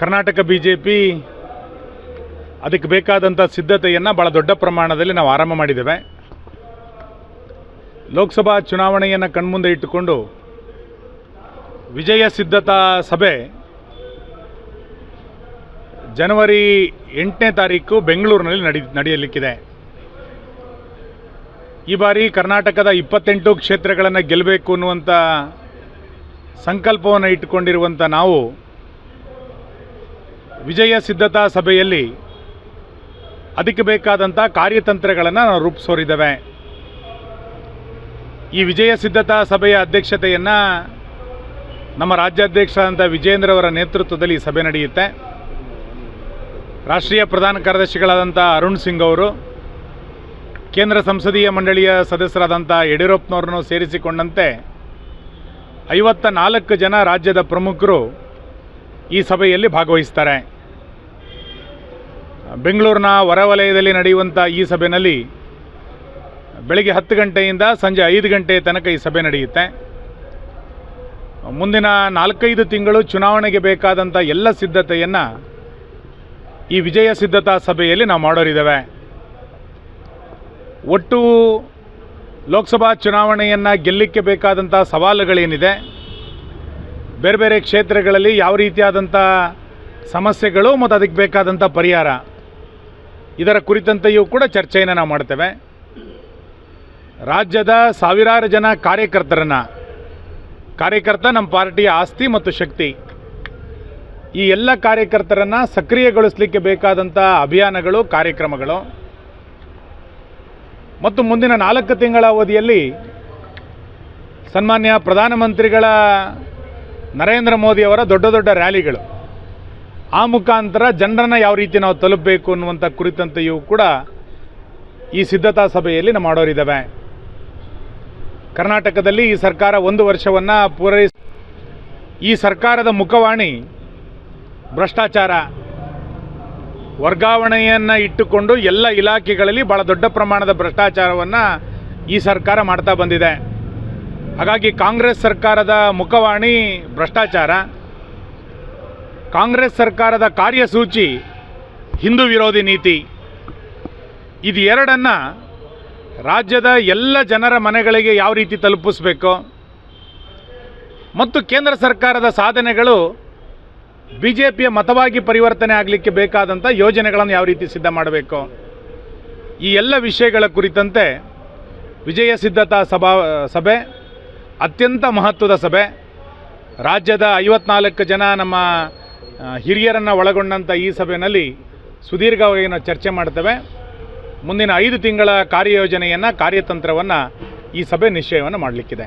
Karnataka B J P ಅದಕ್ಕೆ ಬೇಕಾದಂಥ ಸಿದ್ಧತೆಯನ್ನು ಭಾಳ ದೊಡ್ಡ ಪ್ರಮಾಣದಲ್ಲಿ ನಾವು ಆರಂಭ ಮಾಡಿದ್ದೇವೆ. ಲೋಕಸಭಾ ಚುನಾವಣೆಯನ್ನು ಕಣ್ಮುಂದೆ ಇಟ್ಟುಕೊಂಡು ವಿಜಯ ಸಿದ್ಧತಾ ಸಭೆ ಜನವರಿ ಎಂಟನೇ ತಾರೀಕು ಬೆಂಗಳೂರಿನಲ್ಲಿ ನಡಿ, ನಡೆಯಲಿಕ್ಕಿದೆ. ಈ ಬಾರಿ ಕರ್ನಾಟಕದ ಇಪ್ಪತ್ತೆಂಟು ಕ್ಷೇತ್ರಗಳನ್ನು ಗೆಲ್ಲಬೇಕು ಅನ್ನುವಂಥ ಸಂಕಲ್ಪವನ್ನು ಇಟ್ಟುಕೊಂಡಿರುವಂಥ ನಾವು ವಿಜಯ ಸಿದ್ಧತಾ ಸಭೆಯಲ್ಲಿ ಅದಕ್ಕೆ ಬೇಕಾದಂಥ ಕಾರ್ಯತಂತ್ರಗಳನ್ನು ನಾವು ರೂಪಿಸೋರಿದ್ದೇವೆ. ಈ ವಿಜಯ ಸಿದ್ಧತಾ ಸಭೆಯ ಅಧ್ಯಕ್ಷತೆಯನ್ನು ನಮ್ಮ ರಾಜ್ಯಾಧ್ಯಕ್ಷರಾದಂಥ ವಿಜೇಂದ್ರ ಅವರ ನೇತೃತ್ವದಲ್ಲಿ ಈ ಸಭೆ ನಡೆಯುತ್ತೆ. ರಾಷ್ಟ್ರೀಯ ಪ್ರಧಾನ ಕಾರ್ಯದರ್ಶಿಗಳಾದಂಥ ಅರುಣ್ ಸಿಂಗ್ ಅವರು, ಕೇಂದ್ರ ಸಂಸದೀಯ ಮಂಡಳಿಯ ಸದಸ್ಯರಾದಂಥ ಯಡಿಯೂರಪ್ಪನವ್ರನ್ನು ಸೇರಿಸಿಕೊಂಡಂತೆ ಐವತ್ತ ನಾಲ್ಕು ಜನ ರಾಜ್ಯದ ಪ್ರಮುಖರು ಈ ಸಭೆಯಲ್ಲಿ ಭಾಗವಹಿಸ್ತಾರೆ. ಬೆಂಗಳೂರಿನ ಹೊರವಲಯದಲ್ಲಿ ನಡೆಯುವಂಥ ಈ ಸಭೆಯಲ್ಲಿ ಬೆಳಗ್ಗೆ ಹತ್ತು ಗಂಟೆಯಿಂದ ಸಂಜೆ ಐದು ಗಂಟೆ ತನಕ ಈ ಸಭೆ ನಡೆಯುತ್ತೆ. ಮುಂದಿನ ನಾಲ್ಕೈದು ತಿಂಗಳು ಚುನಾವಣೆಗೆ ಬೇಕಾದಂಥ ಎಲ್ಲ ಸಿದ್ಧತೆಯನ್ನು ಈ ವಿಜಯ ಸಿದ್ಧತಾ ಸಭೆಯಲ್ಲಿ ನಾವು ಮಾಡೋರಿದ್ದೇವೆ. ಒಟ್ಟು ಲೋಕಸಭಾ ಚುನಾವಣೆಯನ್ನು ಗೆಲ್ಲಲಿಕ್ಕೆ ಬೇಕಾದಂಥ ಸವಾಲುಗಳೇನಿದೆ, ಬೇರೆ ಬೇರೆ ಕ್ಷೇತ್ರಗಳಲ್ಲಿ ಯಾವ ರೀತಿಯಾದಂಥ ಸಮಸ್ಯೆಗಳು ಮತ್ತು ಅದಕ್ಕೆ ಬೇಕಾದಂಥ ಪರಿಹಾರ ಇದರ ಕುರಿತಂತೆಯೂ ಕೂಡ ಚರ್ಚೆಯನ್ನು ನಾವು ಮಾಡ್ತೇವೆ. ರಾಜ್ಯದ ಸಾವಿರಾರು ಜನ ಕಾರ್ಯಕರ್ತರನ್ನು, ಕಾರ್ಯಕರ್ತ ನಮ್ಮ ಪಾರ್ಟಿಯ ಆಸ್ತಿ ಮತ್ತು ಶಕ್ತಿ, ಈ ಎಲ್ಲ ಕಾರ್ಯಕರ್ತರನ್ನು ಸಕ್ರಿಯಗೊಳಿಸಲಿಕ್ಕೆ ಬೇಕಾದಂಥ ಅಭಿಯಾನಗಳು, ಕಾರ್ಯಕ್ರಮಗಳು. ಮತ್ತು ಮುಂದಿನ ನಾಲ್ಕು ತಿಂಗಳ ಅವಧಿಯಲ್ಲಿ ಸನ್ಮಾನ್ಯ ಪ್ರಧಾನಮಂತ್ರಿಗಳ ನರೇಂದ್ರ ಮೋದಿಯವರ ದೊಡ್ಡ ದೊಡ್ಡ ರ್ಯಾಲಿಗಳು. ಆ ಮುಖಾಂತರ ಜನರನ್ನು ಯಾವ ರೀತಿ ನಾವು ತಲುಪಬೇಕು ಅನ್ನುವಂಥ ಕುರಿತಂತೆಯೂ ಕೂಡ ಈ ಸಿದ್ಧತಾ ಸಭೆಯಲ್ಲಿ ನಾವು ಮಾಡೋರಿದ್ದಾವೆ ಕರ್ನಾಟಕದಲ್ಲಿ ಈ ಸರ್ಕಾರ ಒಂದು ವರ್ಷವನ್ನು ಪೂರೈಸ, ಈ ಸರ್ಕಾರದ ಮುಖವಾಣಿ ಭ್ರಷ್ಟಾಚಾರ ವರ್ಗಾವಣೆಯನ್ನು ಇಟ್ಟುಕೊಂಡು ಎಲ್ಲ ಇಲಾಖೆಗಳಲ್ಲಿ ಭಾಳ ದೊಡ್ಡ ಪ್ರಮಾಣದ ಭ್ರಷ್ಟಾಚಾರವನ್ನು ಈ ಸರ್ಕಾರ ಮಾಡ್ತಾ ಬಂದಿದೆ. ಹಾಗಾಗಿ ಕಾಂಗ್ರೆಸ್ ಸರ್ಕಾರದ ಮುಖವಾಣಿ ಭ್ರಷ್ಟಾಚಾರ ಕಾಂಗ್ರೆಸ್ ಸರ್ಕಾರದ ಕಾರ್ಯಸೂಚಿ ಹಿಂದೂ ವಿರೋಧಿ ನೀತಿ. ಇದು ಎರಡನ್ನು ರಾಜ್ಯದ ಎಲ್ಲ ಜನರ ಮನೆಗಳಿಗೆ ಯಾವ ರೀತಿ ತಲುಪಿಸ್ಬೇಕು? ಮತ್ತು ಕೇಂದ್ರ ಸರ್ಕಾರದ ಸಾಧನೆಗಳು ಬಿ ಜೆ ಪಿಯ ಮತವಾಗಿ ಪರಿವರ್ತನೆ ಆಗಲಿಕ್ಕೆ ಬೇಕಾದಂಥ ಯೋಜನೆಗಳನ್ನು ಯಾವ ರೀತಿ ಸಿದ್ಧ ಮಾಡಬೇಕು? ಈ ಎಲ್ಲ ವಿಷಯಗಳ ಕುರಿತಂತೆ ವಿಜಯ ಸಿದ್ಧತಾ ಸಭಾ, ಸಭೆ, ಅತ್ಯಂತ ಮಹತ್ವದ ಸಭೆ. ರಾಜ್ಯದ ಐವತ್ನಾಲ್ಕು ಜನ ನಮ್ಮ ಹಿರಿಯರನ್ನು ಒಳಗೊಂಡಂಥ ಈ ಸಭೆಯಲ್ಲಿ ಸುದೀರ್ಘವಾಗಿ ನಾವು ಚರ್ಚೆ ಮಾಡ್ತೇವೆ. ಮುಂದಿನ ಐದು ತಿಂಗಳ ಕಾರ್ಯಯೋಜನೆಯನ್ನು ಕಾರ್ಯತಂತ್ರವನ್ನು ಈ ಸಭೆ ನಿಶ್ಚಯವನ್ನು ಮಾಡಲಿಕ್ಕಿದೆ.